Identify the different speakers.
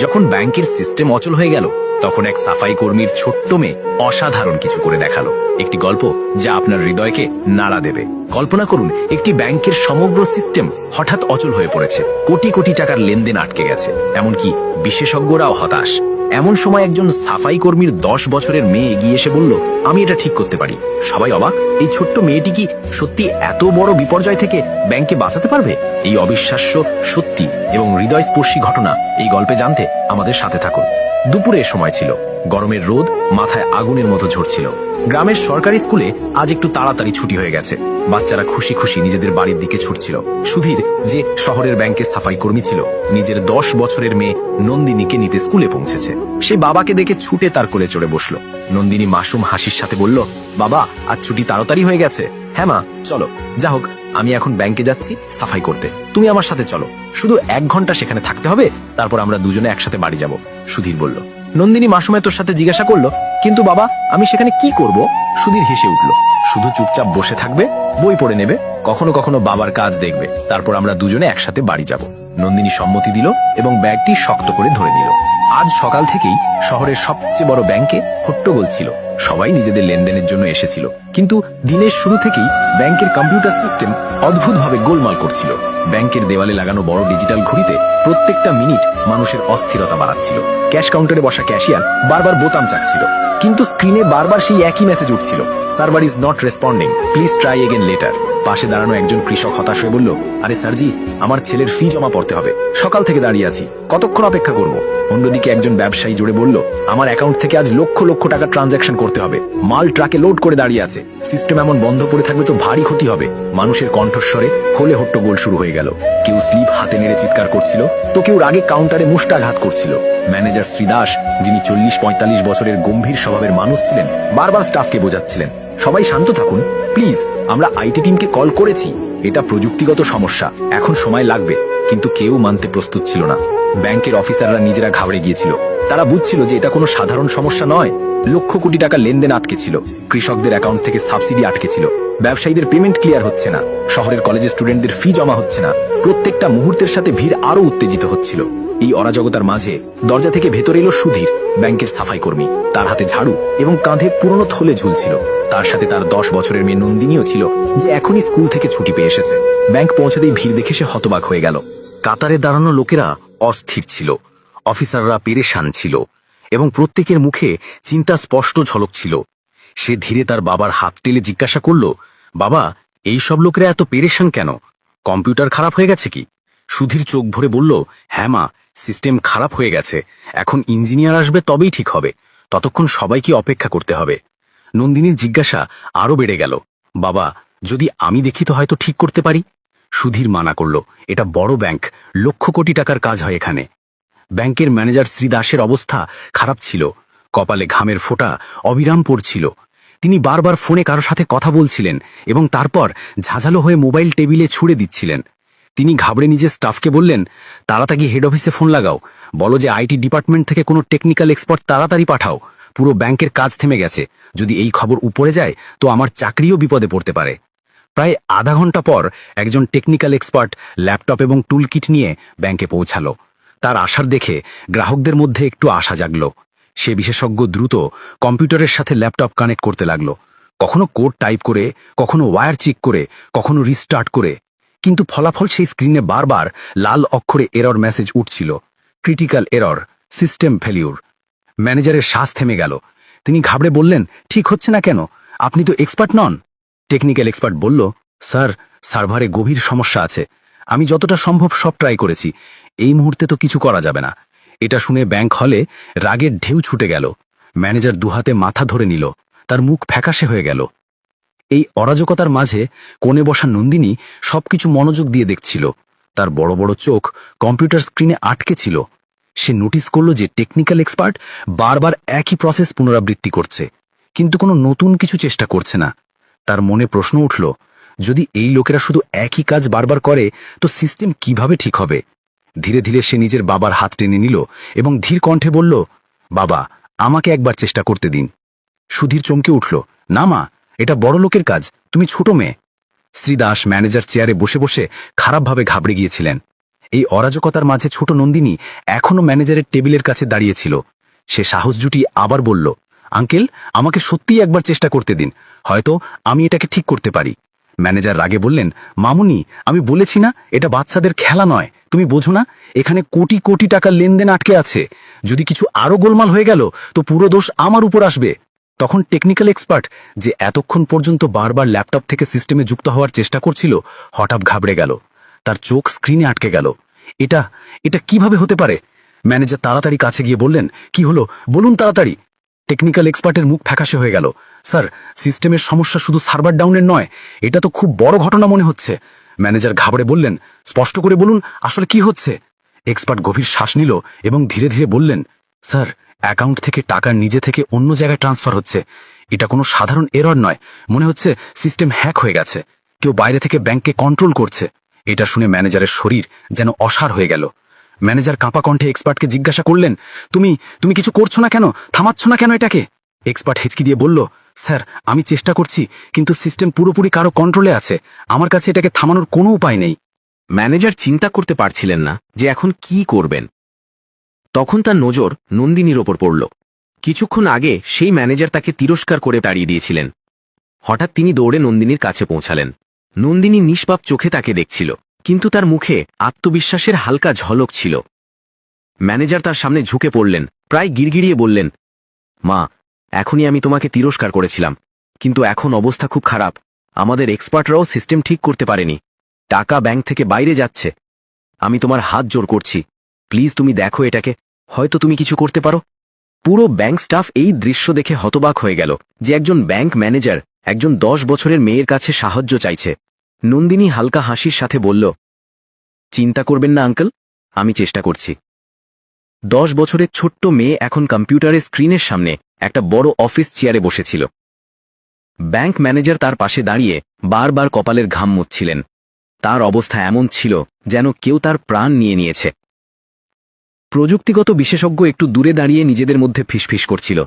Speaker 1: যখন ব্যাংকের সিস্টেম অচল হয়ে গেল, তখন এক সাফাই কর্মীর ছোট্ট মেয়ে অসাধারণ কিছু করে দেখাল। একটি গল্প যা আপনার হৃদয়কে নাড়া দেবে। কল্পনা করুন, একটি ব্যাংকের সমগ্র সিস্টেম হঠাৎ অচল হয়ে পড়েছে। কোটি কোটি টাকার লেনদেন আটকে গেছে। এমনকি বিশেষজ্ঞরাও হতাশ। এমন সময় একজন সাফাই কর্মীর দশ বছরের মেয়ে এগিয়ে এসে বলল, আমি এটা ঠিক করতে পারি। সবাই অবাক, এই ছোট্ট মেয়েটি কি সত্যি এত বড় বিপর্যয় থেকে ব্যাংকে বাঁচাতে পারবে? এই অবিশ্বাস্য, সত্যি এবং হৃদয়স্পর্শী ঘটনা এই গল্পে জানতে আমাদের সাথে থাকুন। দুপুরের সময় ছিল। গরমের রোদ মাথায় আগুনের মতো ঝরছিল। গ্রামের সরকারি স্কুলে আজ একটু তাড়াতাড়ি ছুটি হয়ে গেছে। বাচ্চারা খুশি খুশি নিজেদের বাড়ির দিকে ছুটছিল। সুধীর যে শহরের ব্যাংকে সাফাই কর্মী ছিল, নিজের দশ বছরের মেয়ে নন্দিনীকে নিতে স্কুলে পৌঁছেছে। সে বাবাকে দেখে ছুটে তার কোলে চড়ে বসল। নন্দিনী মাসুম হাসির সাথে বলল, বাবা, আজ ছুটি তাড়াতাড়ি হয়ে গেছে। হ্যাঁ মা, চলো। যা হোক, আমি এখন ব্যাংকে যাচ্ছি সাফাই করতে। তুমি আমার সাথে চলো। শুধু এক ঘণ্টা সেখানে থাকতে হবে, তারপর আমরা দুজনে একসাথে বাড়ি যাব। সুধীর বলল নন্দিনী মাসুমে তোর সাথে জিজ্ঞাসা করল, কিন্তু বাবা, আমি সেখানে কি করব? সুধীর হেসে উঠল, শুধু চুপচাপ বসে থাকবে, বই পড়ে নেবে, কখনো কখনো বাবার কাজ দেখবে, তারপর আমরা দুজনে একসাথে বাড়ি যাব। নন্দিনী সম্মতি দিল এবং ব্যাগটি শক্ত করে ধরে নিল। আজ সকাল থেকেই শহরের সবচেয়ে বড় ব্যাংকে হট্টগোল ছিল। সবাই নিজেদের লেনদেনের জন্য এসেছিল। কিন্তু দিনের শুরু থেকেই ব্যাংকের কম্পিউটার সিস্টেম অদ্ভুতভাবে গোলমাল করছিল। ব্যাংকের দেওয়ালে লাগানো বড় ডিজিটাল ঘড়িতে প্রত্যেকটা মিনিট মানুষের অস্থিরতা বাড়াচ্ছিল। ক্যাশ কাউন্টারে বসা ক্যাশিয়ার বারবার বোতাম চাকছিল। কিন্তু স্ক্রিনে বারবার সেই একই মেসেজ উঠছিল server is not responding please try again later পাশে দাঁড়ানো একজন কৃষক হতাশ হয়ে বলল, আরে স্যারজি, আমার ছেলের ফি জমা পড়তে হবে। সকাল থেকে দাঁড়িয়ে আছি। কতক্ষণ অপেক্ষা করব? অন্যদিকে একজন ব্যবসায়ী জুড়ে বলল, আমার অ্যাকাউন্ট থেকে আজ লক্ষ লক্ষ টাকা ট্রানজাকশন করতে হবে। মাল ট্রাকে লোড করে দাঁড়িয়ে আছে। সিস্টেম এমন বন্ধ পড়ে থাকলে তো ভারী ক্ষতি হবে। মানুষের কণ্ঠস্বরে হলে হট্টগোল শুরু হয়ে গেল। কেউ স্লিপ হাতে নেড়ে চিৎকার করছিল, তো কেউ রাগে কাউন্টারে মুষ্টাঘাত করছিল। ম্যানেজার শ্রীদাস যিনি চল্লিশ পঁয়তাল্লিশ বছরের গম্ভীর স্বভাবের মানুষ ছিলেন, বারবার স্টাফকে বোঝাচ্ছিলেন। সবাই শান্ত থাকুন। প্লিজ, আমরা আইটি টিমকে কল করেছি। এটা প্রযুক্তিগত সমস্যা, এখন সময় লাগবে। কিন্তু কেউ মানতে প্রস্তুত ছিল না। ব্যাংকের অফিসাররা নিজেরা ঘাবড়ে গিয়েছিল। তারা বুঝছিল যে এটা কোনো সাধারণ সমস্যা নয়। লক্ষ কোটি টাকা লেনদেন আটকে ছিল কৃষকদের অ্যাকাউন্ট থেকে সাবসিডি আটকে ছিল ব্যবসায়ীদের পেমেন্ট ক্লিয়ার হচ্ছে না। শহরের কলেজের স্টুডেন্টদের ফি জমা হচ্ছে না। প্রত্যেকটা মুহূর্তের সাথে ভিড় আরও উত্তেজিত হচ্ছিল। এই অরাজকতার মাঝে দরজা থেকে ভেতরে এলো সুধীর, ব্যাংকের সাফাই কর্মী। তার হাতে ঝাড়ু এবং কাঁধে পুরনো থলে ঝুলছিল। তার সাথে তার দশ বছরের মেয়ে নন্দিনীও ছিল, যে এখনই স্কুল থেকে ছুটি পেয়ে এসেছে। ব্যাংক পৌঁছাতেই ভিড় দেখে সে হতবাক হয়ে গেল। কাতারে দাঁড়ানো লোকেরা অস্থির ছিল। অফিসাররা পেরেশান ছিল এবং প্রত্যেকের মুখে চিন্তা স্পষ্ট ঝলক ছিল। সে ধীরে তার বাবার হাত টেলে জিজ্ঞাসা করল, বাবা, এই সব লোকেরা এত পেরেশান কেন? কম্পিউটার খারাপ হয়ে গেছে কি? সুধীর চোখ ভরে বলল হ্যাঁ মা সিস্টেম খারাপ হয়ে গেছে। এখন ইঞ্জিনিয়ার আসবে তবেই ঠিক হবে। ততক্ষণ সবাইকে অপেক্ষা করতে হবে। নন্দিনীর জিজ্ঞাসা আরও বেড়ে গেল। বাবা, যদি আমি দেখি তো হয়তো ঠিক করতে পারি? সুধীর মানা করল, এটা বড় ব্যাংক, লক্ষ কোটি টাকার কাজ হয় এখানে। ব্যাংকের ম্যানেজার শ্রী দাসের অবস্থা খারাপ ছিল। কপালে ঘামের ফোঁটা, অবিরাম পড়ছিল তিনি বারবার ফোনে কারও সাথে কথা বলছিলেন এবং তারপর ঝাঁঝালো হয়ে মোবাইল টেবিলে ছুড়ে দিচ্ছিলেন। তিনি ঘাবড়ে নিজের স্টাফকে বললেন তাড়াতাড়ি হেড অফিসে ফোন লাগাও। বলো যে আইটি ডিপার্টমেন্ট থেকে কোনো টেকনিক্যাল এক্সপার্ট তাড়াতাড়ি পাঠাও। পুরো ব্যাংকের কাজ থেমে গেছে। যদি এই খবর উপরে যায়, তো আমার চাকরিও বিপদে পড়তে পারে। প্রায় আধা ঘণ্টা পর একজন টেকনিক্যাল এক্সপার্ট ল্যাপটপ এবং টুলকিট নিয়ে ব্যাংকে পৌঁছালো। তার আসার দেখে গ্রাহকদের মধ্যে একটু আশা জাগলো। সে বিশেষজ্ঞ দ্রুত কম্পিউটারের সাথে ল্যাপটপ কানেক্ট করতে লাগল। কখনো কোড টাইপ করে, কখনো ওয়্যার চেক করে, কখনো রিস্টার্ট করে। কিন্তু ফলাফল সেই স্ক্রিনে বারবার লাল অক্ষরে এরর মেসেজ উঠছিল। ক্রিটিক্যাল এরর সিস্টেম ফেলিউর ম্যানেজারের শ্বাস থেমে গেল। তিনি ঘাবড়ে বললেন, ঠিক হচ্ছে না কেন? আপনি তো এক্সপার্ট নন? টেকনিক্যাল এক্সপার্ট বলল, স্যার সার্ভারে গভীর সমস্যা আছে। আমি যতটা সম্ভব সব ট্রাই করেছি। এই মুহূর্তে তো কিছু করা যাবে না। এটা শুনে ব্যাংক হলে রাগের ঢেউ ছুটে গেল। ম্যানেজার দুহাতে মাথা ধরে নিল। তার মুখ ফ্যাকাশে হয়ে গেল। এই অরাজকতার মাঝে কোণে বসা নন্দিনী সবকিছু মনোযোগ দিয়ে দেখছিল। তার বড় বড় চোখ কম্পিউটার স্ক্রিনে আটকে ছিল। সে নোটিস করল যে টেকনিক্যাল এক্সপার্ট বারবার একই প্রসেস পুনরাবৃত্তি করছে, কিন্তু কোনো নতুন কিছু চেষ্টা করছে না। তার মনে প্রশ্ন উঠল, যদি এই লোকেরা শুধু একই কাজ বারবার করে, তো সিস্টেম কীভাবে ঠিক হবে? ধীরে ধীরে সে নিজের বাবার হাত টেনে নিল এবং ধীর কণ্ঠে বলল, বাবা, আমাকে একবার চেষ্টা করতে দিন। সুধীর চমকে উঠল, না মা এটা বড় লোকের কাজ, তুমি ছোট মেয়ে। শ্রীদাস ম্যানেজার চেয়ারে বসে বসে খারাপভাবে ঘাবড়ে গিয়েছিলেন। এই অরাজকতার মাঝে ছোট নন্দিনী এখনও ম্যানেজারের টেবিলের কাছে দাঁড়িয়েছিল সে সাহস জুটি আবার বলল, আঙ্কেল, আমাকে সত্যিই একবার চেষ্টা করতে দিন। হয়তো আমি এটাকে ঠিক করতে পারি। ম্যানেজার রাগে বললেন, মামুনি, আমি বলেছি না, এটা বাচ্চাদের খেলা নয়। তুমি বোঝো না, এখানে কোটি কোটি টাকার লেনদেন আটকে আছে। যদি কিছু আরও গোলমাল হয়ে গেল, তো পুরো দোষ আমার উপর আসবে। তখন টেকনিক্যাল এক্সপার্ট যে এতক্ষণ পর্যন্ত বারবার ল্যাপটপ থেকে সিস্টেমে যুক্ত হওয়ার চেষ্টা করছিল, হঠাৎ ঘাবড়ে গেল। তার চোখ স্ক্রিনে আটকে গেল। এটা এটা কীভাবে হতে পারে? ম্যানেজার তাড়াতাড়ি কাছে গিয়ে বললেন, কি হলো? বলুন তাড়াতাড়ি। টেকনিক্যাল এক্সপার্টের মুখ ফ্যাকাশে হয়ে গেল। স্যার সিস্টেমের সমস্যা শুধু সার্ভার ডাউনের নয়, এটা তো খুব বড় ঘটনা মনে হচ্ছে। ম্যানেজার ঘাবড়ে বললেন, স্পষ্ট করে বলুন, আসলে কি হচ্ছে? এক্সপার্ট গভীর শ্বাস নিল এবং ধীরে ধীরে বললেন, স্যার অ্যাকাউন্ট থেকে টাকা নিজে থেকে অন্য জায়গায় ট্রান্সফার হচ্ছে। এটা কোনো সাধারণ এরর নয়। মনে হচ্ছে সিস্টেম হ্যাক হয়ে গেছে। কেউ বাইরে থেকে ব্যাংককে কন্ট্রোল করছে। এটা শুনে ম্যানেজারের শরীর যেন অসার হয়ে গেল। ম্যানেজার কাঁপা কণ্ঠে এক্সপার্টকে জিজ্ঞাসা করলেন, তুমি তুমি কিছু করছ না কেন? থামাচ্ছ না কেন এটাকে? এক্সপার্ট হেঁচকি দিয়ে বলল, স্যার, আমি চেষ্টা করছি, কিন্তু সিস্টেম পুরোপুরি কারও কন্ট্রোলে আছে। আমার কাছে এটাকে থামানোর কোনো উপায় নেই।
Speaker 2: ম্যানেজার চিন্তা করতে পারছিলেন না যে এখন কি করবেন। তখন তার নজর নন্দিনীর ওপর পড়ল। কিছুক্ষণ আগে সেই ম্যানেজার তাকে তিরস্কার করে তাড়িয়ে দিয়েছিলেন। হঠাৎ তিনি দৌড়ে নন্দিনীর কাছে পৌঁছালেন। নন্দিনী নিষ্পাপ চোখে তাকে দেখছিল, কিন্তু তার মুখে আত্মবিশ্বাসের হালকা ঝলক ছিল। ম্যানেজার তার সামনে ঝুঁকে পড়লেন, প্রায় গিরগিরিয়ে বললেন, মা, এখনই আমি তোমাকে তিরস্কার করেছিলাম, কিন্তু এখন অবস্থা খুব খারাপ। আমাদের এক্সপার্টরাও সিস্টেম ঠিক করতে পারেনি। টাকা ব্যাংক থেকে বাইরে যাচ্ছে। আমি তোমার হাত জোর করছি। প্লিজ তুমি দেখো এটাকে। হয়তো তুমি কিছু করতে পারো। পুরো ব্যাংক স্টাফ এই দৃশ্য দেখে হতবাক হয়ে গেল যে একজন ব্যাংক ম্যানেজার একজন দশ বছরের মেয়ের কাছে সাহায্য চাইছে। নন্দিনী হালকা হাসির সাথে বলল, চিন্তা করবেন না, আঙ্কেল, আমি চেষ্টা করছি। দশ বছরের ছোট্ট মেয়ে এখন কম্পিউটারের স্ক্রিনের সামনে একটা বড় অফিস চেয়ারে বসেছিল। ব্যাংক ম্যানেজার তার পাশে দাঁড়িয়ে বারবার কপালের ঘাম মুচ্ছিলেন তার অবস্থা এমন ছিল যেন কেউ তার প্রাণ নিয়ে নিয়েছে। প্রযুক্তিগত বিশেষজ্ঞ একটু দূরে দাঁড়িয়ে নিজেদের মধ্যে ফিসফিস করছিল।